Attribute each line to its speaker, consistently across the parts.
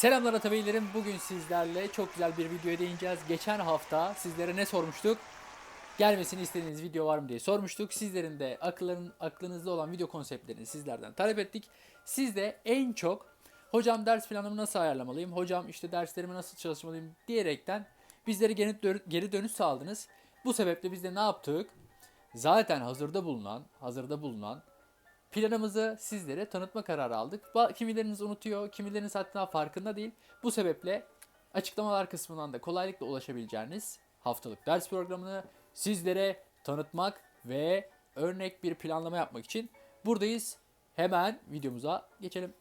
Speaker 1: Selamlar Atabeylerim. Bugün sizlerle çok güzel bir videoya değineceğiz. Geçen hafta sizlere ne sormuştuk? Gelmesini istediğiniz video var mı diye sormuştuk. Sizlerin de akılların, aklınızda olan video konseptlerini sizlerden talep ettik. Siz de en çok hocam ders planımı nasıl ayarlamalıyım? Hocam işte derslerimi nasıl çalışmalıyım diyerekten bizlere geri, geri dönüş sağladınız. Bu sebeple biz de ne yaptık? Zaten hazırda bulunan, hazırda bulunan planımızı sizlere tanıtma kararı aldık. Kimileriniz unutuyor, kimileriniz hatta farkında değil. Bu sebeple açıklamalar kısmından da kolaylıkla ulaşabileceğiniz haftalık ders programını sizlere tanıtmak ve örnek bir planlama yapmak için buradayız. Hemen videomuza geçelim.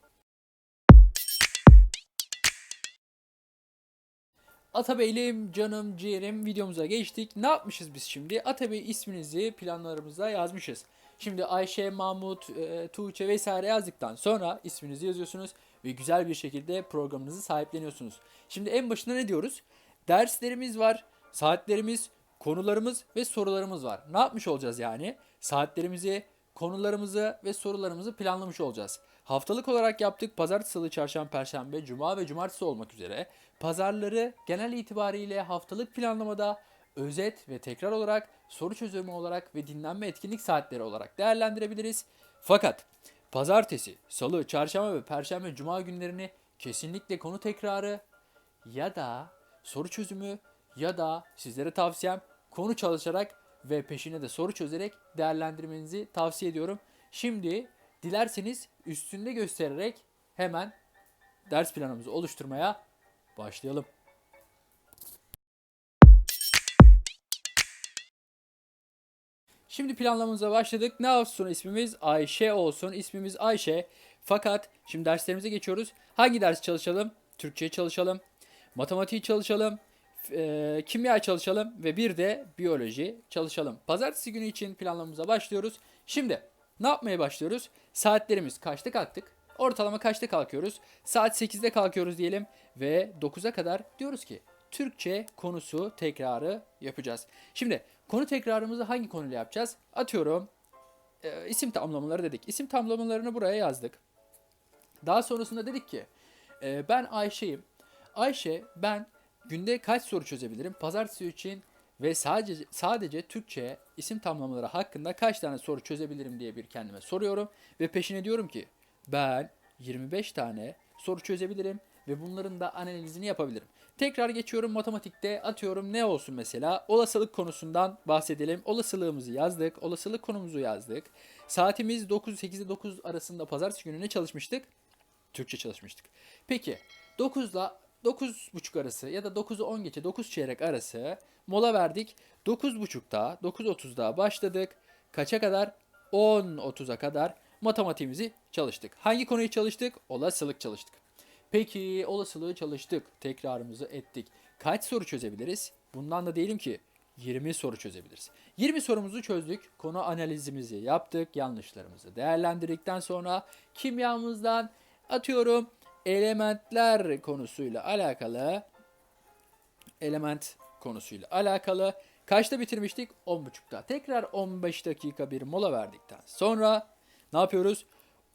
Speaker 1: Atabeylim, canım, ciğerim videomuza geçtik. Ne yapmışız biz şimdi? Atabey isminizi planlarımıza yazmışız. Şimdi Ayşe, Mahmut, e, Tuğçe vesaire yazdıktan sonra isminizi yazıyorsunuz ve güzel bir şekilde programınızı sahipleniyorsunuz. Şimdi en başında ne diyoruz? Derslerimiz var, saatlerimiz, konularımız ve sorularımız var. Ne yapmış olacağız yani? Saatlerimizi, konularımızı ve sorularımızı planlamış olacağız. Haftalık olarak yaptık. Pazartesi, salı, çarşamba, perşembe, cuma ve cumartesi olmak üzere. Pazarları genel itibariyle haftalık planlamada özet ve tekrar olarak soru çözümü olarak ve dinlenme etkinlik saatleri olarak değerlendirebiliriz. Fakat pazartesi, salı, çarşamba ve perşembe, cuma günlerini kesinlikle konu tekrarı ya da soru çözümü ya da sizlere tavsiyem konu çalışarak ve peşine de soru çözerek değerlendirmenizi tavsiye ediyorum. Şimdi dilerseniz üstünde göstererek hemen ders planımızı oluşturmaya başlayalım. Şimdi planlamamıza başladık. Ne olsun ismimiz? Ayşe olsun. İsmimiz Ayşe. Fakat şimdi derslerimize geçiyoruz. Hangi ders çalışalım? Türkçe çalışalım. Matematiği çalışalım. e, kimya çalışalım ve bir de biyoloji çalışalım. Pazartesi günü için planlamamıza başlıyoruz. Şimdi ne yapmaya başlıyoruz? Saatlerimiz kaçta kalktık? Ortalama kaçta kalkıyoruz? Saat 8'de kalkıyoruz diyelim ve 9'a kadar diyoruz ki Türkçe konusu tekrarı yapacağız. Şimdi konu tekrarımızı hangi konuyla yapacağız? Atıyorum e, isim tamlamaları dedik. İsim tamlamalarını buraya yazdık. Daha sonrasında dedik ki e, ben Ayşe'yim. Ayşe ben günde kaç soru çözebilirim? Pazartesi için ve sadece sadece Türkçe isim tamlamaları hakkında kaç tane soru çözebilirim diye bir kendime soruyorum ve peşine diyorum ki ben 25 tane soru çözebilirim ve bunların da analizini yapabilirim. Tekrar geçiyorum matematikte atıyorum ne olsun mesela olasılık konusundan bahsedelim. Olasılığımızı yazdık. Olasılık konumuzu yazdık. Saatimiz 9 8 ile 9 arasında pazartesi günü ne çalışmıştık? Türkçe çalışmıştık. Peki 9'da 9.30 arası ya da 9'u 10 geçe 9 çeyrek arası mola verdik. 9.30'da 9.30'da başladık. Kaça kadar? 10.30'a kadar matematiğimizi çalıştık. Hangi konuyu çalıştık? Olasılık çalıştık. Peki olasılığı çalıştık. Tekrarımızı ettik. Kaç soru çözebiliriz? Bundan da diyelim ki 20 soru çözebiliriz. 20 sorumuzu çözdük. Konu analizimizi yaptık. Yanlışlarımızı değerlendirdikten sonra kimyamızdan atıyorum elementler konusuyla alakalı element konusuyla alakalı kaçta bitirmiştik? 10.30'da. Tekrar 15 dakika bir mola verdikten sonra ne yapıyoruz?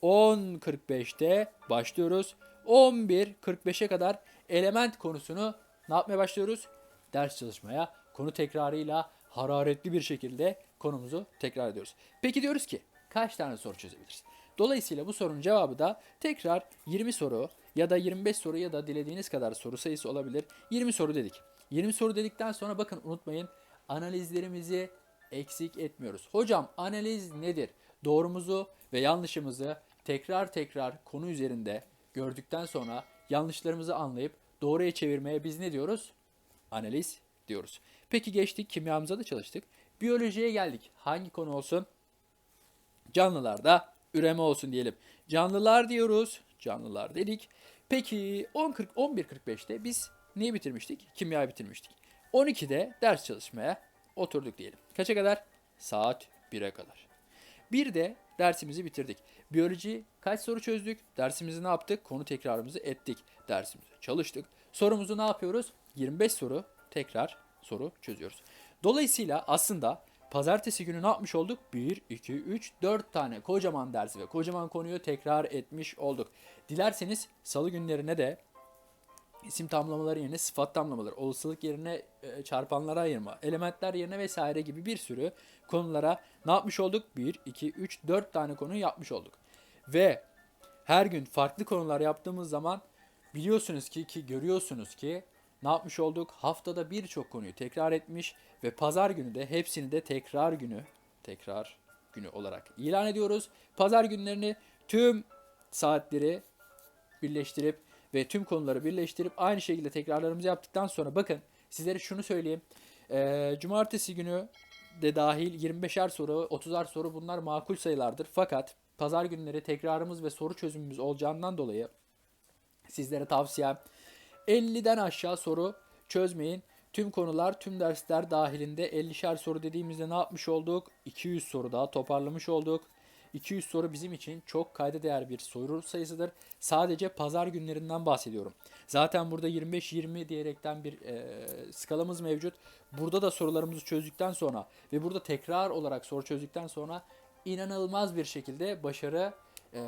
Speaker 1: 10.45'te başlıyoruz. 11.45'e kadar element konusunu ne yapmaya başlıyoruz? Ders çalışmaya, konu tekrarıyla hararetli bir şekilde konumuzu tekrar ediyoruz. Peki diyoruz ki kaç tane soru çözebiliriz? Dolayısıyla bu sorunun cevabı da tekrar 20 soru ya da 25 soru ya da dilediğiniz kadar soru sayısı olabilir. 20 soru dedik. 20 soru dedikten sonra bakın unutmayın analizlerimizi eksik etmiyoruz. Hocam analiz nedir? Doğrumuzu ve yanlışımızı tekrar tekrar konu üzerinde gördükten sonra yanlışlarımızı anlayıp doğruya çevirmeye biz ne diyoruz? Analiz diyoruz. Peki geçtik kimyamıza da çalıştık. Biyolojiye geldik. Hangi konu olsun? Canlılarda üreme olsun diyelim. Canlılar diyoruz. Canlılar dedik. Peki 10.40 11.45'te biz neyi bitirmiştik? Kimya bitirmiştik. 12'de ders çalışmaya oturduk diyelim. Kaça kadar? Saat 1'e kadar. Bir de dersimizi bitirdik. Biyoloji kaç soru çözdük? Dersimizi ne yaptık? Konu tekrarımızı ettik. Dersimizi çalıştık. Sorumuzu ne yapıyoruz? 25 soru tekrar soru çözüyoruz. Dolayısıyla aslında pazartesi günü ne yapmış olduk? 1, 2, 3, 4 tane kocaman dersi ve kocaman konuyu tekrar etmiş olduk. Dilerseniz salı günlerine de isim tamlamaları yerine sıfat tamlamaları, olasılık yerine e, çarpanlara ayırma, elementler yerine vesaire gibi bir sürü konulara ne yapmış olduk? 1, 2, 3, 4 tane konu yapmış olduk. Ve her gün farklı konular yaptığımız zaman biliyorsunuz ki ki görüyorsunuz ki ne yapmış olduk? Haftada birçok konuyu tekrar etmiş ve pazar günü de hepsini de tekrar günü tekrar günü olarak ilan ediyoruz. Pazar günlerini tüm saatleri birleştirip ve tüm konuları birleştirip aynı şekilde tekrarlarımızı yaptıktan sonra bakın sizlere şunu söyleyeyim. Ee, cumartesi günü de dahil 25'er soru, 30'ar soru bunlar makul sayılardır. Fakat pazar günleri tekrarımız ve soru çözümümüz olacağından dolayı sizlere tavsiyem 50'den aşağı soru çözmeyin. Tüm konular, tüm dersler dahilinde 50'şer soru dediğimizde ne yapmış olduk? 200 soru daha toparlamış olduk. 200 soru bizim için çok kayda değer bir soru sayısıdır. Sadece pazar günlerinden bahsediyorum. Zaten burada 25-20 diyerekten bir e, skalamız mevcut. Burada da sorularımızı çözdükten sonra ve burada tekrar olarak soru çözdükten sonra inanılmaz bir şekilde başarı e,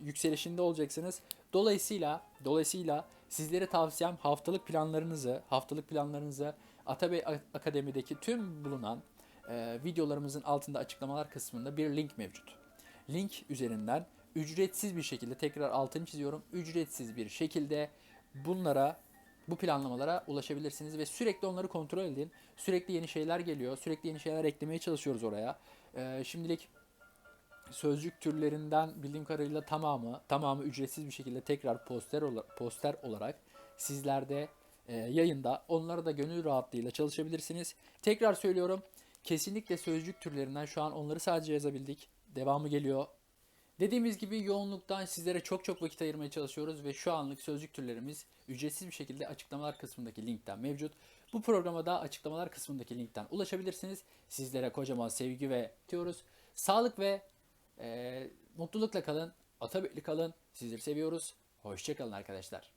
Speaker 1: yükselişinde olacaksınız. Dolayısıyla dolayısıyla sizlere tavsiyem haftalık planlarınızı, haftalık planlarınızı Atabey Akademi'deki tüm bulunan e, videolarımızın altında açıklamalar kısmında bir link mevcut. Link üzerinden ücretsiz bir şekilde tekrar altını çiziyorum. Ücretsiz bir şekilde bunlara bu planlamalara ulaşabilirsiniz ve sürekli onları kontrol edin. Sürekli yeni şeyler geliyor. Sürekli yeni şeyler eklemeye çalışıyoruz oraya. E, şimdilik sözcük türlerinden bildiğim kadarıyla tamamı tamamı ücretsiz bir şekilde tekrar poster ola- poster olarak sizlerde e, yayında onlara da gönül rahatlığıyla çalışabilirsiniz. Tekrar söylüyorum. Kesinlikle sözcük türlerinden şu an onları sadece yazabildik. Devamı geliyor. Dediğimiz gibi yoğunluktan sizlere çok çok vakit ayırmaya çalışıyoruz ve şu anlık sözcük türlerimiz ücretsiz bir şekilde açıklamalar kısmındaki linkten mevcut. Bu programa da açıklamalar kısmındaki linkten ulaşabilirsiniz. Sizlere kocaman sevgi ve diyoruz. Sağlık ve e, mutlulukla kalın. Atabekli kalın. Sizleri seviyoruz. Hoşçakalın arkadaşlar.